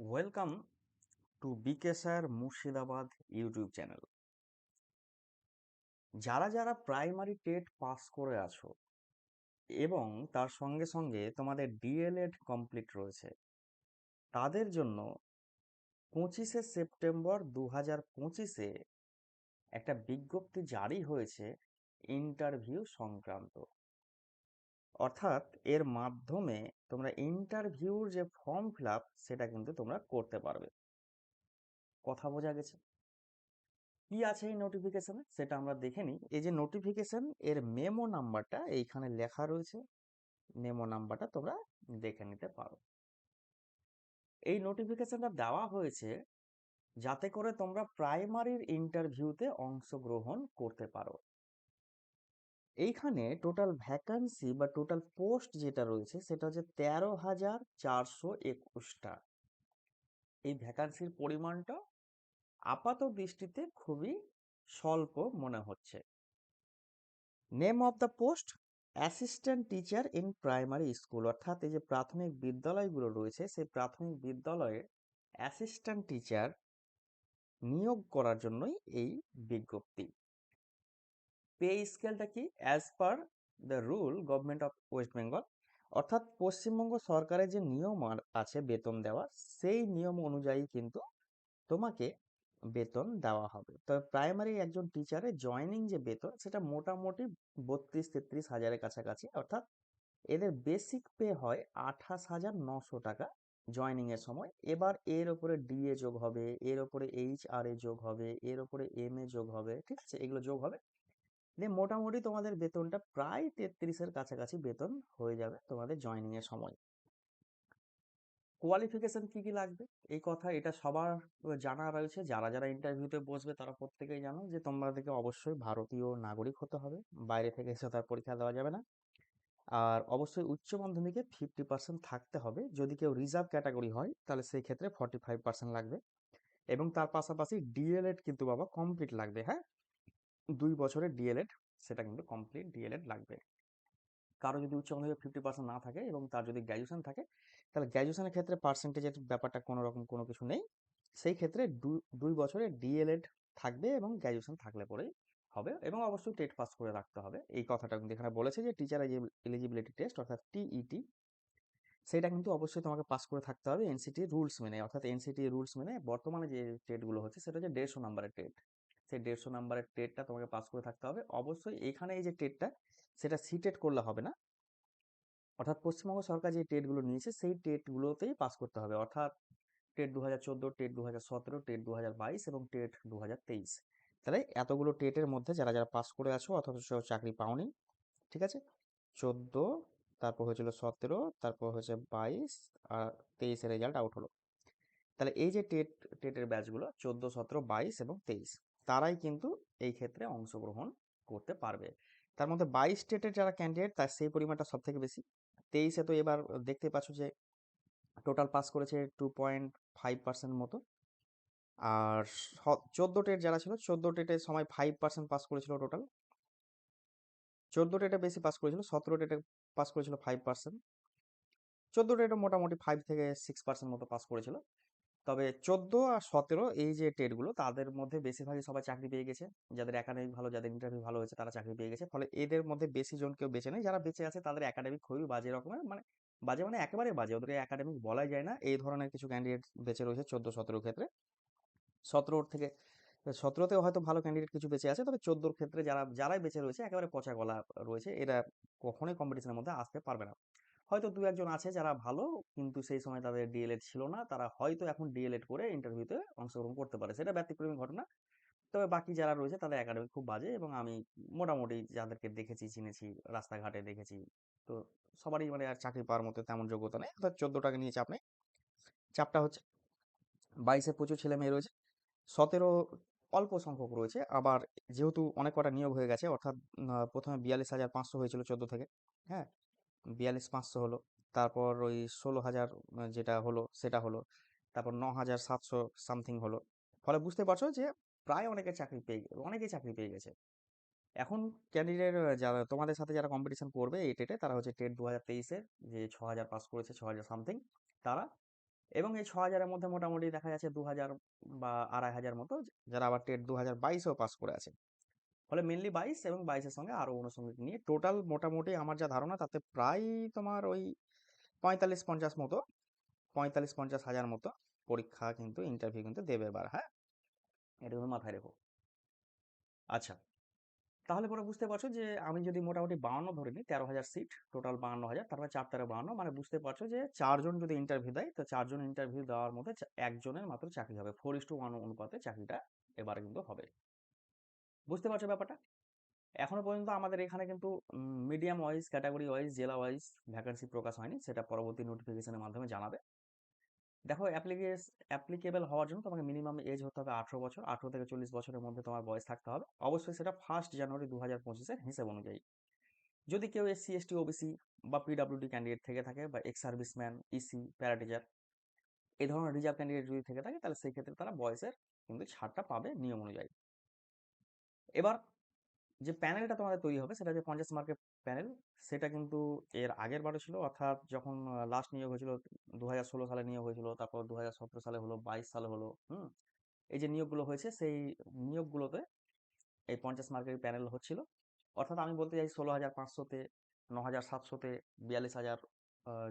Welcome to BK sir Murshidabad YouTube channel যারা যারা primary TET pass করে আছো এবং তার সঙ্গে সঙ্গে তোমাদের ডিএলএড কমপ্লিট রয়েছে, তাদের জন্য পঁচিশে সেপ্টেম্বর দু হাজার পঁচিশে একটা বিজ্ঞপ্তি জারি হয়েছে ইন্টারভিউ সংক্রান্ত। অর্থাৎ এর মাধ্যমে তোমরা ইন্টারভিউর যে ফর্ম ফিল সেটা কিন্তু তোমরা করতে পারবে। কথা বোঝা গেছে? কি আছে এই নোটিফিকেশনে সেটা আমরা দেখে নিই। এই যে নোটিফিকেশন এর মেমো নাম্বারটা এইখানে লেখা রয়েছে। মেমো নাম্বারটা তোমরা দেখে নিতে পারো। এই নোটিফিকেশনটা দেওয়া হয়েছে যাতে করে তোমরা প্রাইমারির ইন্টারভিউতে অংশগ্রহণ করতে পারো। এইখানে টোটাল ভ্যাকান্সি বা টোটাল পোস্ট যেটা রয়েছে, সেটা হচ্ছে তেরো হাজার চারশো একুশটা। এই ভ্যাকান্সির পরিমাণটা আপাত দৃষ্টিতে খুবই স্বল্প মনে হচ্ছে। Name of the post assistant teacher in primary school অর্থাৎ এই যে প্রাথমিক বিদ্যালয়গুলো রয়েছে, সেই প্রাথমিক বিদ্যালয়ে অ্যাসিস্ট্যান্ট টিচার নিয়োগ করার জন্যই এই বিজ্ঞপ্তি। পে স্কেলটা কি? As per the rule government of West Bengal অর্থাৎ পশ্চিমবঙ্গ সরকারের যে নিয়ম আছে বেতন দেওয়া, সেই নিয়ম অনুযায়ী কিন্তু তোমাকে বেতন দেওয়া হবে। তবে প্রাইমারি একজন টিচারের জয়নিং যে বেতন, সেটা মোটামুটি বত্রিশ তেত্রিশ হাজারের কাছাকাছি, অর্থাৎ এদের বেসিক পে হয় আঠাশ হাজার নশো টাকা জয়নিং এর সময়। এবার এর ওপরে ডিএ যোগ হবে, এর ওপরে এইচ আর এ যোগ হবে, এর ওপরে এম এ যোগ হবে, ঠিক আছে? এগুলো যোগ হবে। দিয়ে মোটামুটি তোমাদের বেতনটা প্রায় তেত্রিশের কাছাকাছি বেতন হয়ে যাবে তোমাদের জয়নিং এর সময়। কোয়ালিফিকেশন কি কি লাগবে? এই কথা এটা সবার জানা রয়েছে। যারা যারা ইন্টারভিউতে বসবে তারা প্রত্যেকেই জানো যে তোমাদেরকে অবশ্যই ভারতীয় নাগরিক হতে হবে। বাইরে থেকে এসে তার পরীক্ষা দেওয়া যাবে না। আর অবশ্যই উচ্চ মাধ্যমিকে ফিফটি পার্সেন্ট থাকতে হবে। যদি কেউ রিজার্ভ ক্যাটাগরি হয়, তাহলে সেই ক্ষেত্রে ফর্টি ফাইভ পার্সেন্ট লাগবে। এবং তার পাশাপাশি ডিএলএড কিন্তু বাবা কমপ্লিট লাগবে হ্যাঁ? দুই বছরের ডিএলএড সেটা কিন্তু কমপ্লিট ডিএলএড লাগবে। কারও যদি উচ্চ মাধ্যমিক ফিফটি পার্সেন্ট না থাকে এবং তার যদি গ্র্যাজুয়েশন থাকে, তাহলে গ্র্যাজুয়েশনের ক্ষেত্রে পার্সেন্টেজের ব্যাপারটা কোনো রকম কোনো কিছু নেই। সেই ক্ষেত্রে দুই বছরে ডিএলএড থাকবে এবং গ্র্যাজুয়েশন থাকলে পরেই হবে এবং অবশ্যই টেট পাস করে রাখতে হবে। এই কথাটা কিন্তু এখানে বলেছে যে টিচার এলিজিবিলিটি টেস্ট অর্থাৎ টিইটি সেটা কিন্তু অবশ্যই তোমাকে পাস করে থাকতে হবে এনসিটি রুলস মেনে। অর্থাৎ এনসিটি রুলস মেনে বর্তমানে যে টেটগুলো হচ্ছে, সেটা হচ্ছে দেড়শো নাম্বারের টেট সেই দেড়শো নাম্বারের টেটটা তোমাকে পাস করে থাকতে হবে। অবশ্যই এখানে এই যে টেটটা সেটা সিটেট করলে হবে না। অর্থাৎ পশ্চিমবঙ্গ সরকার যে টেটগুলো নিয়েছে, সেই টেটগুলোতেই পাস করতে হবে। অর্থাৎ টেট দু হাজার চোদ্দ টেট দু হাজার সতেরো টেট দু হাজার বাইশ এবং টেট দু হাজার তেইশ। তাহলে এতগুলো টেটের মধ্যে যারা যারা পাস করে আছো, অথচ চাকরি পাওনি, ঠিক আছে? চোদ্দ, তারপর হয়েছিল সতেরো, তারপর হয়েছে বাইশ, আর তেইশের রেজাল্ট আউট হলো। তাহলে এই যে টেট টেটের ব্যাচগুলো চোদ্দ, সতেরো, বাইশ এবং তেইশ। তারাই কিন্তু এই ক্ষেত্রে অংশগ্রহণ করতে পারবে। তার মধ্যে বাইশ স্টেটের যারা ক্যান্ডিডেট তার সেই পরিমাণটা সব থেকে বেশি। তেইশে তো এবার দেখতে পাচ্ছ যে টোটাল পাস করেছে টু পয়েন্ট ফাইভ পার্সেন্ট মতো। আর চোদ্দ টেট যারা ছিল, চোদ্দ টেটের সময় ফাইভ পার্সেন্ট পাস করেছিল টোটাল চোদ্দ টেটে বেশি পাস করেছিল, সতেরো টেটে পাস করেছিল ফাইভ পার্সেন্ট চোদ্দ টেটে মোটামুটি ফাইভ থেকে সিক্স পার্সেন্ট মতো পাস করেছিল। তবে চোদ্দ আর সতেরো এই যে টেটগুলো তাদের মধ্যে বেশিরভাগই সবাই চাকরি পেয়ে গেছে। যাদের একাডেমিক ভালো, যাদের ইন্টারভিউ ভালো হয়েছে, তারা চাকরি পেয়ে গেছে। ফলে এদের মধ্যে বেশি জন কেউ বেঁচে নেই। যারা বেঁচে আছে, তাদের একাডেমিক খুবই বাজে রকমের মানে বাজে মানে একেবারে বাজে। ওদের একাডেমিক বলাই যায় না। এই ধরনের কিছু ক্যান্ডিডেট বেঁচে রয়েছে চোদ্দ, সতেরো ক্ষেত্রে। সতেরোর থেকে, সতেরোতেও হয়তো ভালো ক্যান্ডিডেট কিছু বেঁচে আছে, তবে চোদ্দোর ক্ষেত্রে যারা, যারাই বেঁচে রয়েছে, একেবারে পচা গলা রয়েছে। এরা কখনোই কম্পিটিশনের মধ্যে আসতে পারবে না। হয়তো দু একজন আছে যারা ভালো, কিন্তু সেই সময় তাদের ডিএলএড ছিল না। তারা হয়তো এখন ডিএলএড করে ইন্টারভিউতে অংশগ্রহণ করতে পারে। সেটা ব্যতিক্রমী ঘটনা। তবে বাকি যারা রয়েছে তাদের একাডেমি খুব বাজে এবং আমি মোটামুটি যাদেরকে দেখেছি, চিনেছি, রাস্তাঘাটে দেখেছি, তো সবারই মানে আর চাকরি পাওয়ার মতো তেমন যোগ্যতা নেই। অর্থাৎ চোদ্দ টাকা নিয়ে চাপ নেই। চাপটা হচ্ছে বাইশে প্রচুর ছেলে মেয়ে রয়েছে। সতেরো অল্প সংখ্যক রয়েছে। আবার যেহেতু অনেক কটা নিয়োগ হয়ে গেছে, অর্থাৎ প্রথমে বিয়াল্লিশ হাজার পাঁচশো হয়েছিল চোদ্দ থেকে। হ্যাঁ? বিয়াল্লিশ পাঁচশো হলো। তারপর ওই ষোলো হাজার যেটা হলো, সেটা হলো। তারপর ন হাজার সাতশো সামথিং হলো। ফলে বুঝতে পারছ যে প্রায় অনেকে চাকরি পেয়ে অনেকেই চাকরি পেয়ে গেছে। এখন ক্যান্ডিডেট যারা, তোমাদের সাথে যারা কম্পিটিশন করবে এই টেটে তারা হচ্ছে টেট দু হাজার তেইশের যে ছ হাজার পাস করেছে, ছ হাজার সামথিং তারা। এবং এই ছ হাজারের মধ্যে মোটামুটি দেখা যাচ্ছে দু হাজার বা আড়াই হাজার মতো, যারা আবার টেট দু হাজার বাইশেও পাস করে আছে। ফলে মেনলি বাইশ এবং বাইশের সঙ্গে আরও অনুষঙ্গিক নিয়ে টোটাল মোটামুটি আমার যা ধারণা, তাতে প্রায় তোমার ওই পঁয়তাল্লিশ পঞ্চাশ মতো, পঁয়তাল্লিশ পঞ্চাশ হাজার মতো পরীক্ষা কিন্তু ইন্টারভিউ কিন্তু দেবে এবার হ্যাঁ? এটা তুমি মাথায় রেখো। আচ্ছা তাহলে পরে বুঝতে পারছ যে আমি যদি মোটামুটি বাউন্ন ধরে নিই, তেরো হাজার সিট টোটাল বাউন্ন হাজার, তারপরে চার তেরো বাউন্ন মানে বুঝতে পারছ যে চারজন যদি ইন্টারভিউ দেয়, তো চারজন ইন্টারভিউ দেওয়ার মধ্যে একজনের মাত্র চাকরি হবে। ফোর ইস টু ওয়ান অনুপাতে চাকরিটা এবারে কিন্তু হবে। বুঝতে পারছ ব্যাপারটা? এখনও পর্যন্ত আমাদের এখানে কিন্তু মিডিয়াম ওয়াইজ ক্যাটাগরি ওয়াইজ জেলা ওয়াইজ ভ্যাকান্সি প্রকাশ হয়নি, সেটা পরবর্তী নোটিফিকেশনের মাধ্যমে জানাবে। দেখো অ্যাপ্লিকেবল হওয়ার জন্য তোমাকে মিনিমাম এজ হতে হবে আঠেরো বছর, আঠেরো থেকে চল্লিশ বছরের মধ্যে তোমার বয়স থাকতে হবে। অবশ্যই সেটা ফার্স্ট জানুয়ারি দু হাজার পঁচিশের হিসেব অনুযায়ী। যদি কেউ এসসি, এসটি, ওবিসি বা পিডাব্লিউডি ক্যান্ডিডেট থেকে থাকে বা এক্স সার্ভিসম্যান ইসি প্যারাটিচার এই ধরনের রিজার্ভ ক্যান্ডিডেট যদি থেকে থাকে, তাহলে সেই ক্ষেত্রে তারা বয়সের কিন্তু ছাড়টা পাবে নিয়ম অনুযায়ী। এবার যে প্যানেলটা তোমাদের তৈরি হবে, সেটা যে পঞ্চাশ মার্কের প্যানেল, সেটা কিন্তু এর আগের বারে ছিল। অর্থাৎ যখন লাস্ট নিয়োগ হয়েছিল দু হাজার ষোলো সালে নিয়োগ হয়েছিল, তারপর দু হাজার সতেরো সালে হলো, বাইশ সালে হলো, হুম? এই যে নিয়োগগুলো হয়েছে, সেই নিয়োগগুলোতে এই পঞ্চাশ মার্কের প্যানেল হচ্ছিল। অর্থাৎ আমি বলতে চাই ষোলো হাজার পাঁচশোতে ন হাজার সাতশোতে, বিয়াল্লিশ হাজার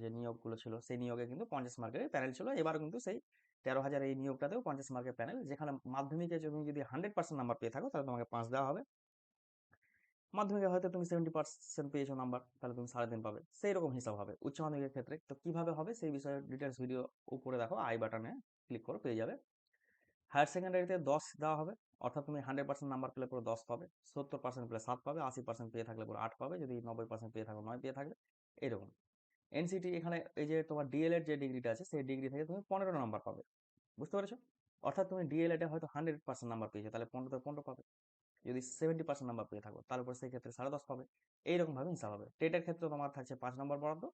যে নিয়োগগুলো ছিল, সেই নিয়োগে কিন্তু পঞ্চাশ মার্কের প্যানেল ছিল। এবার কিন্তু সেই তেরো হাজার এই নিয়োগটাতেও পঞ্চাশ মার্কের প্যানেল যেখানে মাধ্যমিকে তুমি যদি হান্ড্রেড পার্সেন্ট নাম্বার পেয়ে থাকো, তাহলে তোমাকে পাঁচ দেওয়া হবে। মাধ্যমিকে হয়তো তুমি সেভেন্টি পার্সেন্ট পেয়েছ নাম্বার তাহলে তুমি সাড়ে তিন পাবে। সেই রকম হিসাব হবে উচ্চ মাধ্যমিকের ক্ষেত্রে। তো কীভাবে হবে সেই বিষয়ে ডিটেলস ভিডিও উপরে দেখো আই বাটনে ক্লিক করো, পেয়ে যাবে। হায়ার সেকেন্ডারিতে দশ দেওয়া হবে, অর্থাৎ তুমি হান্ড্রেড পার্সেন্ট নাম্বার পেলে পুরো দশ পাবে। সত্তর পার্সেন্ট পেলে সাত পাবে, আশি পার্সেন্ট পেয়ে থাকলে পুরো আট পাবে। যদি নব্বই পার্সেন্ট পেয়ে থাকো, নয় পেয়ে থাকবে এরকম এনসিটি এখানে এই যে তোমার ডিএলএড যে ডিগ্রিটা আছে, সেই ডিগ্রি থেকে তুমি পনেরো নাম্বার পাবে। বুঝতে পেরেছ? অর্থাৎ তুমি ডিএলএডে হয়তো হান্ড্রেড পার্সেন্ট নাম্বার পেয়েছ, তাহলে পনেরো পনেরো পাবে। যদি সেভেন্টি পার্সেন্ট নাম্বার পেয়ে থাকো, তার উপর সেই ক্ষেত্রে সাড়ে দশ পাবে। এইরকমভাবে হিসাব হবে। টেটের ক্ষেত্রে তোমার থাকছে পাঁচ নম্বর বরাদ্দ।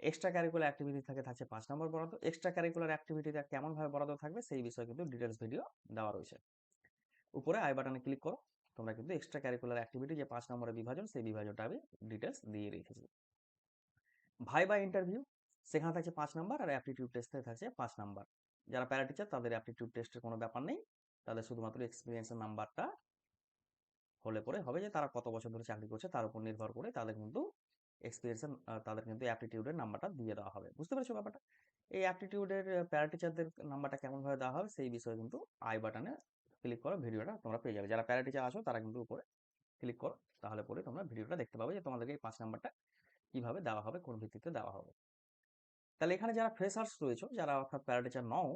এক্সট্রা ক্যারিকুলার অ্যাক্টিভিটি থাকে থাকছে পাঁচ নম্বর বরাদ্দ। এক্সট্রা ক্যারিকুলার অ্যাক্টিভিটিটা কেমনভাবে বরাদ্দ থাকবে, সেই বিষয়ে কিন্তু ডিটেলস ভিডিও দেওয়া রয়েছে। উপরে আই বাটনে ক্লিক করো, তোমরা কিন্তু এক্সট্রা ক্যারিকুলার অ্যাক্টিভিটি যে পাঁচ নম্বরের বিভাজন, সেই বিভাজনটা আমি ডিটেলস দিয়ে রেখেছি। ভাই বা ইন্টারভিউ সেখানে থাকছে পাঁচ নাম্বার আর অ্যাপটিটিউড টেস্টে থাকছে পাঁচ নাম্বার যারা প্যারা টিচার তাদের অ্যাপটিটিউড টেস্টের কোনো ব্যাপার নেই। তাদের শুধুমাত্র এক্সপিরিয়েন্সের নাম্বারটা হলে পরে হবে যে তারা কত বছর ধরে চাকরি করছে, তার উপর নির্ভর করে তাদের কিন্তু এক্সপিরিয়েন্সের তাদের কিন্তু অ্যাপটিটিউডের নাম্বারটা দিয়ে দেওয়া হবে। বুঝতে পেরেছ ব্যাপারটা? এই অ্যাপটিটিউডের প্যারা টিচারদের নাম্বারটা কেমনভাবে দেওয়া হবে, সেই বিষয়ে কিন্তু আই বাটনে ক্লিক করো, ভিডিওটা তোমরা পেয়ে যাবে। যারা প্যারা টিচার আছো তারা কিন্তু উপরে ক্লিক করো। তাহলে পরে তোমরা ভিডিওটা দেখতে পাবে যে তোমাদেরকে এই পাঁচ নাম্বারটা কীভাবে দেওয়া হবে, কোন ভিত্তিতে দেওয়া হবে। তাহলে এখানে যারা ফ্রেশার্স রয়েছে, যারা অর্থাৎ প্যারা টিচার নও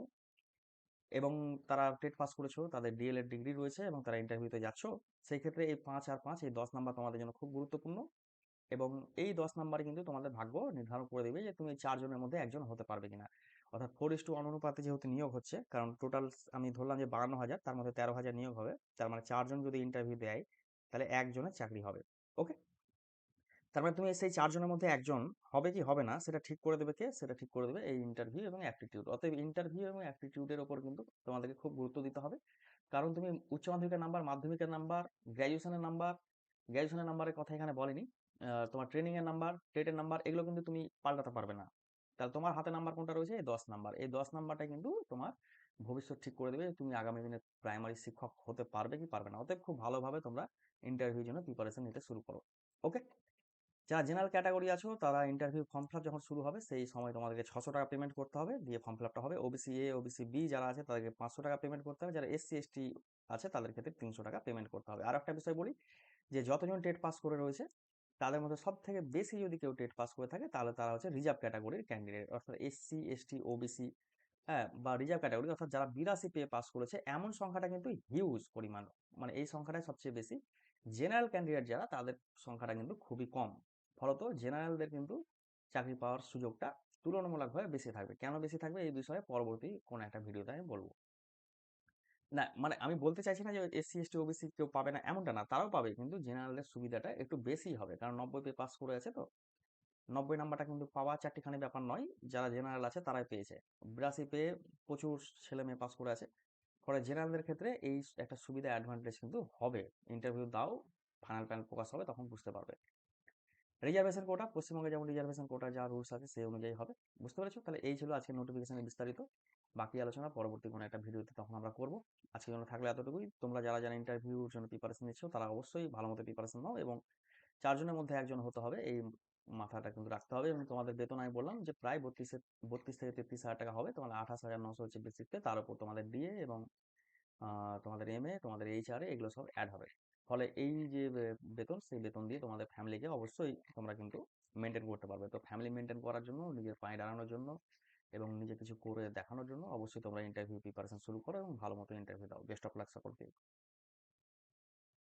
এবং তারা টেট পাস করেছ, তাদের ডিএলএড ডিগ্রি রয়েছে এবং তারা ইন্টারভিউতে যাচ্ছ, সেই ক্ষেত্রে এই পাঁচ আর পাঁচ, এই দশ নাম্বার তোমাদের জন্য খুব গুরুত্বপূর্ণ এবং এই দশ নাম্বারে কিন্তু তোমাদের ভাগ্য নির্ধারণ করে দেবে যে তুমি চারজনের মধ্যে একজন হতে পারবে কিনা। অর্থাৎ ফোর ইস টু অনুপাতে যেহেতু নিয়োগ হচ্ছে, কারণ টোটাল আমি ধরলাম যে বান্ন হাজার, তার মধ্যে তেরো হাজার নিয়োগ হবে, তার মানে চারজন যদি ইন্টারভিউ দেয়, তাহলে একজনের চাকরি হবে ওকে তার মানে তুমি সেই চারজনের মধ্যে একজন, হবে কি হবে না, সেটা ঠিক করে দেবে কে? সেটা ঠিক করে দেবে এই ইন্টারভিউ এবং অ্যাপটিটিউড অতএব ইন্টারভিউ এবং অ্যাপটিটিউডের ওপর কিন্তু তোমাদেরকে খুব গুরুত্ব দিতে হবে। কারণ তুমি উচ্চ মাধ্যমিকের নাম্বার মাধ্যমিকের নাম্বার গ্র্যাজুয়েশনের নাম্বার গ্র্যাজুয়েশনের নাম্বারের কথা এখানে বলেনি। তোমার ট্রেনিং এর নাম্বার টেটের নাম্বার এগুলো কিন্তু তুমি পাল্টাতে পারবে না। তাহলে তোমার হাতে নাম্বার কোনটা রয়েছে? এই দশ নাম্বার এই দশ নাম্বারটা কিন্তু তোমার ভবিষ্যৎ ঠিক করে দেবে। তুমি আগামী দিনে প্রাইমারি শিক্ষক হতে পারবে কি পারবে না? অতএব খুব ভালোভাবে তোমরা ইন্টারভিউর জন্য প্রিপারেশন নিতে শুরু করো। ওকে যারা জেনারেল ক্যাটাগরি আছো, তারা ইন্টারভিউ ফর্ম ফিল যখন শুরু হবে, সেই সময় তোমাদেরকে ছশো টাকা পেমেন্ট করতে হবে। দিয়ে ফর্ম ফিল হবে ওবিসি এ ওবিসি বি যারা আছে, তাদেরকে পাঁচশো টাকা পেমেন্ট করতে হবে। যারা এসসি এসটি আছে, তাদের ক্ষেত্রে তিনশো টাকা পেমেন্ট করতে হবে। আর একটা বিষয় বলি, যে যতজন টেট পাস করে রয়েছে, তাদের মধ্যে সব থেকে বেশি যদি কেউ টেট পাস করে থাকে, তাহলে তারা হচ্ছে রিজার্ভ ক্যাটাগরির ক্যান্ডিডেট অর্থাৎ এসসি এসটি ওবিসি হ্যাঁ বা রিজার্ভ ক্যাটাগরি অর্থাৎ যারা বিরাশি পেয়ে পাস করেছে, এমন সংখ্যাটা কিন্তু হিউজ পরিমাণ। মানে এই সংখ্যাটাই সবচেয়ে বেশি। জেনারেল ক্যান্ডিডেট যারা, তাদের সংখ্যাটা কিন্তু খুবই কম। ফলত জেনারেলদের কিন্তু চাকরি পাওয়ার সুযোগটা তুলনামূলকভাবে বেশি থাকবে। কেন বেশি থাকবে? এই বিষয়ে পরবর্তী কোন একটা ভিডিওতে আমি বলব। না মানে আমি বলতে চাইছি না যে এসসি এসটি ওবিসি কেউ পাবে না, এমনটা না, তারাও পাবে, কিন্তু জেনারেলের সুবিধাটা একটু বেশি হবে, কারণ নব্বই পে পাস করে আছে তো। নব্বই নাম্বারটা কিন্তু পাওয়া চারটিখানি ব্যাপার নয়, যারা জেনারেল আছে তারাই পেয়েছে। বিরাশি পেয়ে প্রচুর ছেলে মেয়ে পাস করে আছে। ফলে জেনারেলদের ক্ষেত্রে এই একটা সুবিধা অ্যাডভান্টেজ কিন্তু হবে। ইন্টারভিউ দাও ফাইনাল প্যানেল প্রকাশ হবে, তখন বুঝতে পারবে। রিজার্ভেশন কোটা পশ্চিমবঙ্গে যেমন রিজার্ভেশন কোটা যা রুলস আছে, সেই অনুযায়ী হবে। বুঝতে পেরেছ? তাহলে এই ছিল আজকে নোটিফিকেশনের বিস্তারিত। বাকি আলোচনা পরবর্তী কোনো একটা ভিডিওতে তখন আমরা করব। আজকের জন্য থাকলে এতটুকুই। তোমরা যারা যারা ইন্টারভিউর জন্য প্রিপারেশন নিচ্ছ, তারা অবশ্যই ভালো মতো প্রিপারেশন নাও এবং চারজনের মধ্যে একজন হতে হবে। এই মাথাটা কিন্তু রাখতে হবে এবং তোমাদের বেতন আমি বললাম যে প্রায় বত্রিশে বত্রিশ থেকে তেত্রিশ হাজার টাকা হবে। তোমাদের আঠাশ হাজার নশো হচ্ছে বেসিকতে তার উপর তোমাদের ডিএ এবং তোমাদের এম এ তোমাদের এইচ এইচআরএ এগুলো সব অ্যাড হবে। ফলে এই যে বেতন, সেই বেতন দিয়ে তোমাদের ফ্যামিলিকে অবশ্যই তোমরা কিন্তু মেনটেন করতে পারবে। তো ফ্যামিলি মেনটেন করার জন্য, নিজের পায়ে দাঁড়ানোর জন্য এবং নিজে কিছু করে দেখানোর জন্য অবশ্যই তোমরা ইন্টারভিউ প্রিপারেশন শুরু করো এবং ভালো মতো ইন্টারভিউ দাও। বেস্ট অফ লাক সকলকে।